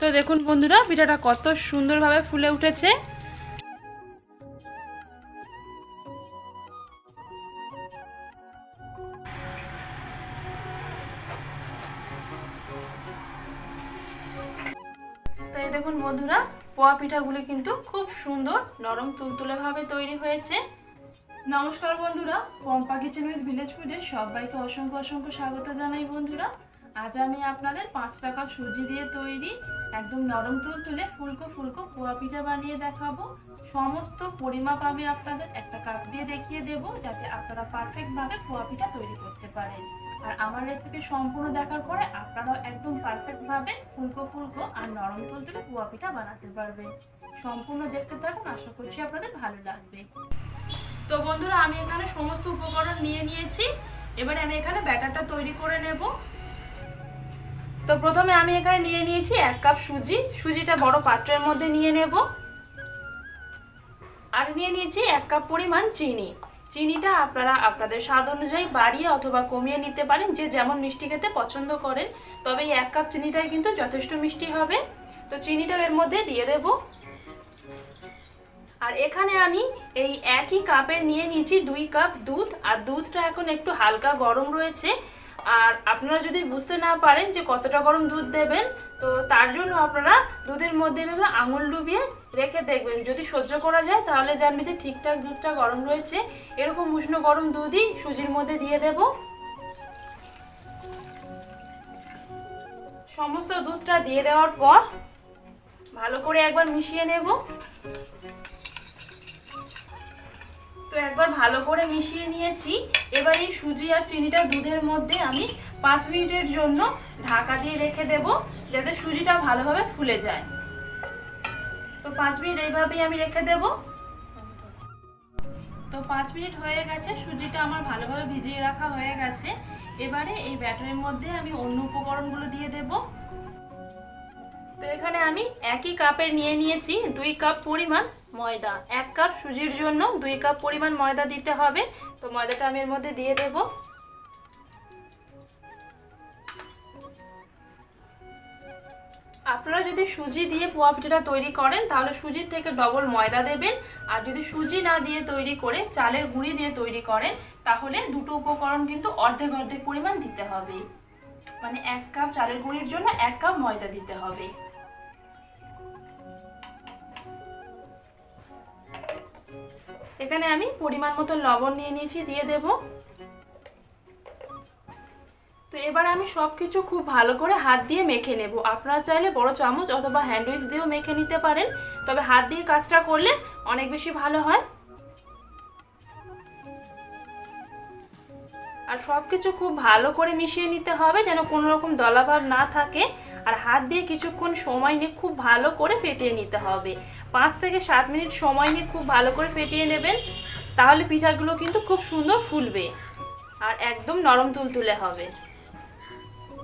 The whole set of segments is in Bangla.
তো দেখুন বন্ধুরা, পিঠাটা কত সুন্দরভাবে ফুলে উঠেছে। তো এই দেখুন বন্ধুরা, পোয়া পিঠাগুলি কিন্তু খুব সুন্দর নরম তুলতুলে ভাবে তৈরি হয়েছে। নমস্কার বন্ধুরা, পম্পা কিচেন উইথ ভিলেজ ফুডে সবাইকে অসংখ্য অসংখ্য স্বাগত জানাই বন্ধুরা। আজ আমি আপনাদের পাঁচ টাকা সুজি দিয়ে তৈরি একদম নরম তুল তুলে ফুলকো ফুলকো পোয়া পিঠা বানিয়ে দেখাবো। সমস্ত পরিমাপ আমি আপনাদের একটা কাপ দিয়ে দেখিয়ে দেব যাতে আপনারা পারফেক্টভাবে পোয়া পিঠা তৈরি করতে পারেন। আর আমার রেসিপি সম্পূর্ণ দেখার পরে আপনারাও একদম পারফেক্টভাবে ফুলকো ফুলকো আর নরম তুল তুলে পোয়া পিঠা বানাতে পারবেন। সম্পূর্ণ দেখতে থাকুন, আশা করছি আপনাদের ভালো লাগবে। তো বন্ধুরা, আমি এখানে সমস্ত উপকরণ নিয়ে নিয়েছি। এবারে আমি এখানে ব্যাটারটা তৈরি করে নেব। তো প্রথমে আমি এখানে নিয়ে নিয়েছি এক কাপ সুজি। সুজিটা বড় পাত্রের মধ্যে নিয়ে নেব। আর নিয়ে নিয়েছি এক কাপ পরিমাণ চিনি। চিনিটা আপনারা আপনাদের স্বাদ অনুযায়ী বাড়িয়ে অথবা কমিয়ে নিতে পারেন, যে যেমন মিষ্টি খেতে পছন্দ করেন, তবে এই এক কাপ চিনিটাই কিন্তু যথেষ্ট মিষ্টি হবে। তো চিনিটাও এর মধ্যে দিয়ে দেবো। আর এখানে আমি এই একই কাপের নিয়ে নিয়েছি দুই কাপ দুধ। আর দুধটা এখন একটু হালকা গরম রয়েছে। আর আপনারা যদি বুঝতে না পারেন যে কতটা গরম দুধ দেবেন, তো তার জন্য আপনারা দুধের মধ্যে এভাবে আঙুল ডুবিয়ে রেখে দেখবেন। যদি সহ্য করা যায়, তাহলে জানবি যে ঠিকঠাক দুধটা গরম রয়েছে। এরকম উষ্ণ গরম দুধই সুজির মধ্যে দিয়ে দেব। সমস্ত দুধটা দিয়ে দেওয়ার পর ভালো করে একবার মিশিয়ে নেব। তো একবার ভালো করে মিশিয়ে নিয়েছি। এবার এই সুজি আর চিনিটা দুধের মধ্যে আমি পাঁচ মিনিটের জন্য ঢাকা দিয়ে রেখে দেব, যাতে সুজিটা ভালোভাবে ফুলে যায়। তো পাঁচ মিনিট এইভাবেই আমি রেখে দেব। তো পাঁচ মিনিট হয়ে গেছে, সুজিটা আমার ভালোভাবে ভিজিয়ে রাখা হয়ে গেছে। এবারে এই ব্যাটারের মধ্যে আমি অন্য উপকরণগুলো দিয়ে দেবো। তো এখানে আমি একই কাপের নিয়ে নিয়েছি দুই কাপ পরিমাণ ময়দা। এক কাপ সুজির জন্য দুই কাপ পরিমাণ ময়দা দিতে হবে। তো ময়দাটা আমি এর মধ্যে দিয়ে দেব। আপনারা যদি সুজি দিয়ে পোয়া পিঠাটা তৈরি করেন, তাহলে সুজির থেকে ডবল ময়দা দেবেন। আর যদি সুজি না দিয়ে তৈরি করে চালের গুঁড়ি দিয়ে তৈরি করেন, তাহলে দুটো উপকরণ কিন্তু অর্ধেক অর্ধেক পরিমাণ দিতে হবে। মানে এক কাপ চালের গুঁড়ির জন্য এক কাপ ময়দা দিতে হবে। এখানে আমি পরিমাণ মতো লবণ নিয়ে নিয়েছি, দিয়ে দেব। তো এবার আমি সব কিছু খুব ভালো করে হাত দিয়ে মেখে নেব। আপনারা চাইলে বড় চামচ অথবা হ্যান্ড উইক্স দিয়েও মেখে নিতে পারেন, তবে হাত দিয়ে কাজটা করলে অনেক বেশি ভালো হয়। আর সব কিছু খুব ভালো করে মিশিয়ে নিতে হবে যেন কোনো রকম দলাভাব না থাকে, আর হাত দিয়ে কিছুক্ষণ সময় নিয়ে খুব ভালো করে ফেটিয়ে নিতে হবে। পাঁচ থেকে সাত মিনিট সময় নিয়ে খুব ভালো করে ফেটিয়ে নেবেন, তাহলে পিঠাগুলো কিন্তু খুব সুন্দর ফুলবে আর একদম নরম তুলতুলে হবে।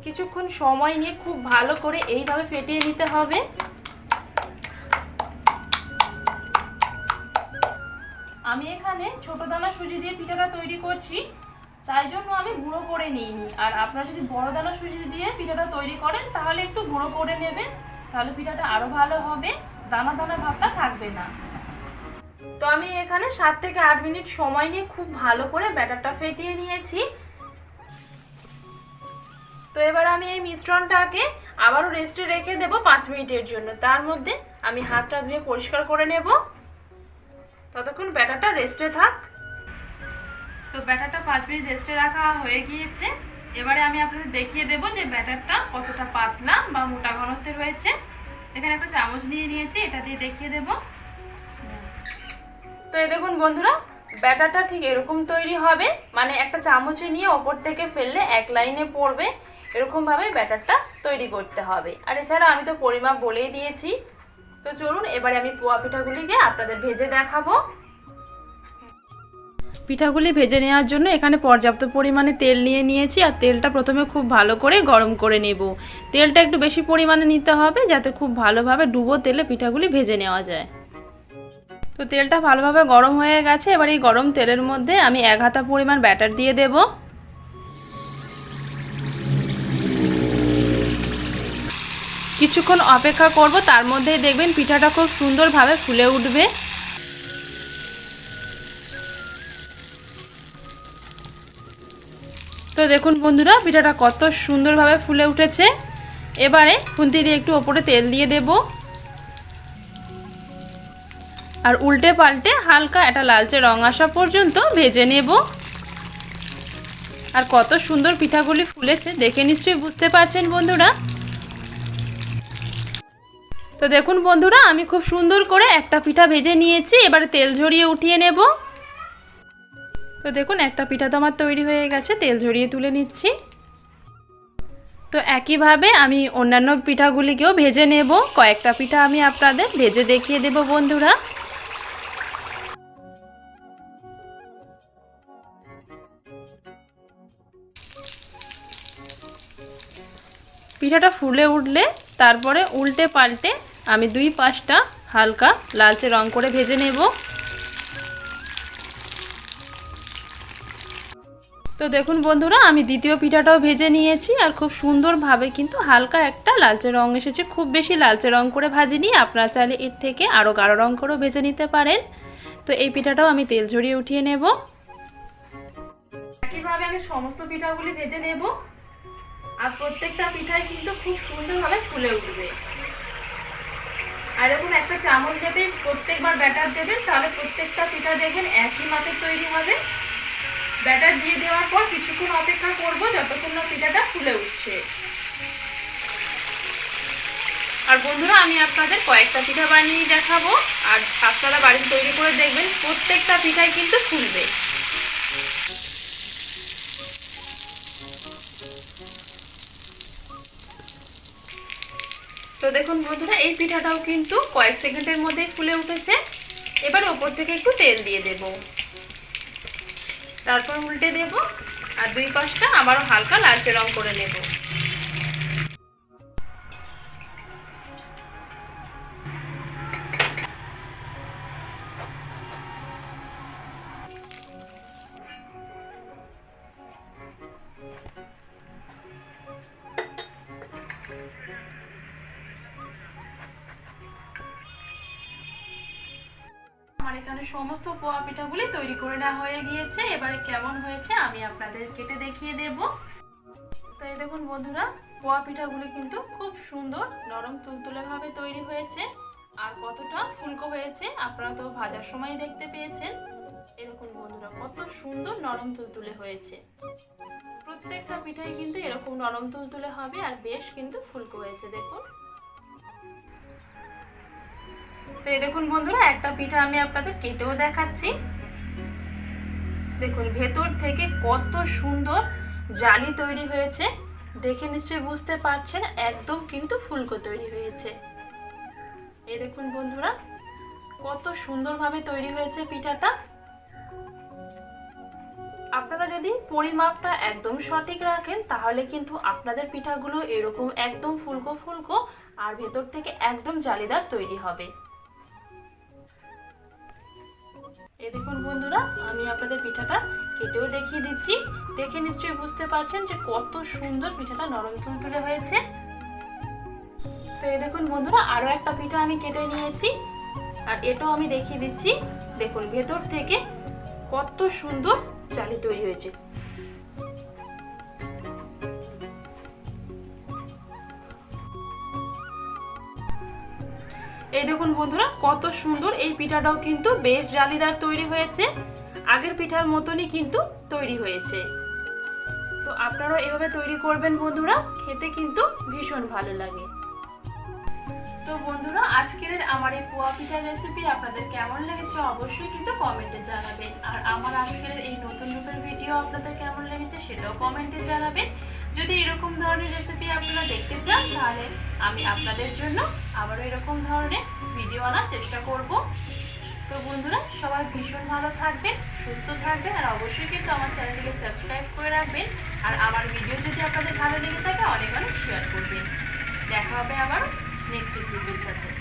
কিছুক্ষণ সময় নিয়ে খুব ভালো করে এইভাবে ফেটিয়ে নিতে হবে। আমি এখানে ছোট দানা সুজি দিয়ে পিঠাটা তৈরি করছি, তাই জন্য আমি গুঁড়ো করে নিইনি। আর আপনারা যদি বড় দানা সুজি দিয়ে পিঠাটা তৈরি করেন, তাহলে একটু গুঁড়ো করে নেবেন, তাহলে পিঠাটা আরও ভালো হবে। দানা দানা ভাবটা থাকবে না। তো আমি এখানে সাত থেকে আট মিনিট সময় নিয়ে খুব ভালো করে ব্যাটারটা ফেটিয়ে নিয়েছি। তো এবার আমি এই মিশ্রণটাকে আবারও রেস্টে রেখে দেব পাঁচ মিনিটের জন্য। তার মধ্যে আমি হাতটা ধুয়ে পরিষ্কার করে নেব। ততক্ষণ ব্যাটারটা রেস্টে থাক। তো ব্যাটারটা পাঁচ মিনিট রেস্টে রাখা হয়ে গিয়েছে। এবারে আমি আপনাদের দেখিয়ে দেব যে ব্যাটারটা কতটা পাতলা বা মোটা ঘনত্বের রয়েছে। এখানে একটা চামচ নিয়ে নিয়েছি, এটা দিয়ে দেখিয়ে দেব। তো এই দেখুন বন্ধুরা, ব্যাটারটা ঠিক এরকম তৈরি হবে মানে একটা চামচে নিয়ে ওপর থেকে ফেললে এক লাইনে পড়বে, এরকমভাবে ব্যাটারটা তৈরি করতে হবে। আর এছাড়া আমি তো পরিমাপ বলেই দিয়েছি। তো চলুন, এবারে আমি পোয়া পিঠাগুলিকে আপনাদের ভেজে দেখাবো। পিঠাগুলি ভেজে নেওয়ার জন্য এখানে পর্যাপ্ত পরিমাণে তেল নিয়ে নিয়েছি আর তেলটা প্রথমে খুব ভালো করে গরম করে নেব। তেলটা একটু বেশি পরিমাণে নিতে হবে যাতে খুব ভালোভাবে ডুবো তেলে পিঠাগুলি ভেজে নেওয়া যায়। তো তেলটা ভালোভাবে গরম হয়ে গেছে, এবার এই গরম তেলের মধ্যে আমি এক হাতা পরিমাণ ব্যাটার দিয়ে দেব। কিছুক্ষণ অপেক্ষা করব, তার মধ্যেই দেখবেন পিঠাটা খুব সুন্দরভাবে ফুলে উঠবে। তো দেখুন বন্ধুরা, পিঠাটা কত সুন্দরভাবে ফুলে উঠেছে। এবারে খুন্তি দিয়ে একটু ওপরে তেল দিয়ে দেব। আর উল্টে পাল্টে হালকা একটা লালচে রং আসা পর্যন্ত ভেজে নেব। আর কত সুন্দর পিঠাগুলি ফুলেছে, দেখে নিশ্চয়ই বুঝতে পারছেন বন্ধুরা। তো দেখুন বন্ধুরা, আমি খুব সুন্দর করে একটা পিঠা ভেজে নিয়েছি। এবারে তেল ঝরিয়ে উঠিয়ে নেব। তো দেখুন, একটা পিঠা তো আমার তৈরি হয়ে গেছে, তেল ঝরিয়ে তুলে নিচ্ছি। তো একইভাবে আমি অন্যান্য পিঠাগুলিকেও ভেজে নেব। কয়েকটা পিঠা আমি আপনাদের ভেজে দেখিয়ে দেব বন্ধুরা। পিঠাটা ফুলে উঠলে, তারপরে উল্টে পাল্টে আমি দুই পাশটা হালকা লালচে রং করে ভেজে নেব। তো দেখুন বন্ধুরা, আমি দ্বিতীয় পিঠাটাও ভেজে নিয়েছি আর খুব সুন্দরভাবে কিন্তু হালকা একটা লালচে রং এসেছে। খুব বেশি লালচে রং করে ভাজিনি, আপনারা চাইলে এর থেকে আরও গাঢ় রং করেও ভেজে নিতে পারেন। তো এই পিঠাটাও আমি তেল ঝরিয়ে উঠিয়ে নেব। একইভাবে আমি সমস্ত পিঠাগুলি ভেজে নেব আর প্রত্যেকটা পিঠাই কিন্তু খুব সুন্দরভাবে ফুলে উঠবে। আর এরকম একটা চামচ দেবেন, প্রত্যেকবার ব্যাটার দেবেন, তাহলে প্রত্যেকটা পিঠা দেখবেন একই মাপের তৈরি হবে। ব্যাটার দিয়ে দেওয়ার পর কিছুক্ষণ অপেক্ষা করব যতক্ষণ না পিঠাটা ফুলে উঠছে। আর বন্ধুরা, আমি আপনাদের কয়েকটা পিঠা বানিয়ে দেখাবো। আর আপনারা বাড়িতে তৈরি করে দেখবেন, প্রত্যেকটা পিঠাই কিন্তু ফুলবে। তো দেখুন বন্ধুরা, এই পিঠাটাও কিন্তু কয়েক সেকেন্ডের মধ্যেই ফুলে উঠেছে। এবার ওপর থেকে একটু তেল দিয়ে দেব। তারপর উল্টে দেব আর দুই পাশটা আবারও হালকা লালচে রং করে নেব। আমার এখানে সমস্ত পোয়া পিঠাগুলি তৈরি করে নেওয়া হয়ে গিয়েছে। এবারে কেমন হয়েছে আমি আপনাদের কেটে দেখিয়ে দেব। তো এই দেখুন বন্ধুরা, পোয়া পিঠাগুলি কিন্তু খুব সুন্দর, নরম, তুলতুলে ভাবে তৈরি হয়েছে। আর কতটা ফুলকো হয়েছে, আপনারা তো ভাজার সময় দেখতে পেয়েছেন। এই দেখুন বন্ধুরা, কত সুন্দর নরম তুলতুলে হয়েছে। প্রত্যেকটা পিঠাই কিন্তু এরকম নরম তুলতুলে হবে, আর বেশ কিন্তু ফুলকো হয়েছে, দেখুন। তো এই দেখুন বন্ধুরা, একটা পিঠা আমি আপনাদের কেটেও দেখাচ্ছি। দেখুন, ভেতর থেকে কত সুন্দর জালি তৈরি হয়েছে। দেখে নিশ্চয়ই বুঝতে পারছেন, একদম কিন্তু ফুলকো তৈরি হয়েছে। এই দেখুন বন্ধুরা, কত সুন্দরভাবে তৈরি হয়েছে পিঠাটা। আপনারা যদি পরিমাপটা একদম সঠিক রাখেন, তাহলে কিন্তু আপনাদের পিঠাগুলো এরকম একদম ফুলকো ফুলকো আর ভেতর থেকে একদম জালিদার তৈরি হবে। এই দেখুন বন্ধুরা, আমি আপনাদের পিঠাটা কেটেও দেখিয়ে দিচ্ছি। দেখে নিশ্চয়ই বুঝতে পারছেন যে কত সুন্দর পিঠাটা নরম তুলতুলে হয়েছে। তো এই দেখুন বন্ধুরা, আরও একটা পিঠা আমি কেটে নিয়েছি। আর এটাও আমি দেখিয়ে দিচ্ছি। দেখুন ভেতর থেকে কত সুন্দর চালি তৈরি হয়েছে। এই দেখুন বন্ধুরা, কত সুন্দর এই পিঠাটাও কিন্তু বেশ জালিদার তৈরি হয়েছে। আগের পিঠার মতনই কিন্তু তৈরি হয়েছে। তো আপনারাও এভাবে তৈরি করবেন বন্ধুরা, খেতে কিন্তু ভীষণ ভালো লাগে। তো বন্ধুরা, আজকের আমার এই পোয়া পিঠার রেসিপি আপনাদের কেমন লেগেছে অবশ্যই কিন্তু কমেন্টে জানাবেন। আর আমার আজকের এই নতুন রূপের ভিডিও আপনাদের কেমন লেগেছে সেটাও কমেন্টে জানাবেন। যদি এরকম ধরনের রেসিপি আপনারা দেখতে চান, তাহলে আমি আপনাদের জন্য আবারও এরকম ধরনের ভিডিও আনার চেষ্টা করব। তো বন্ধুরা, সবাই ভীষণ ভালো থাকবেন, সুস্থ থাকবেন, আর অবশ্যই কিন্তু আমার চ্যানেলটিকে সাবস্ক্রাইব করে রাখবেন। আর আমার ভিডিও যদি আপনাদের ভালো লেগে থাকে, অনেক অনেক শেয়ার করবেন। দেখা হবে আবার নেক্সট রেসিপির সাথে।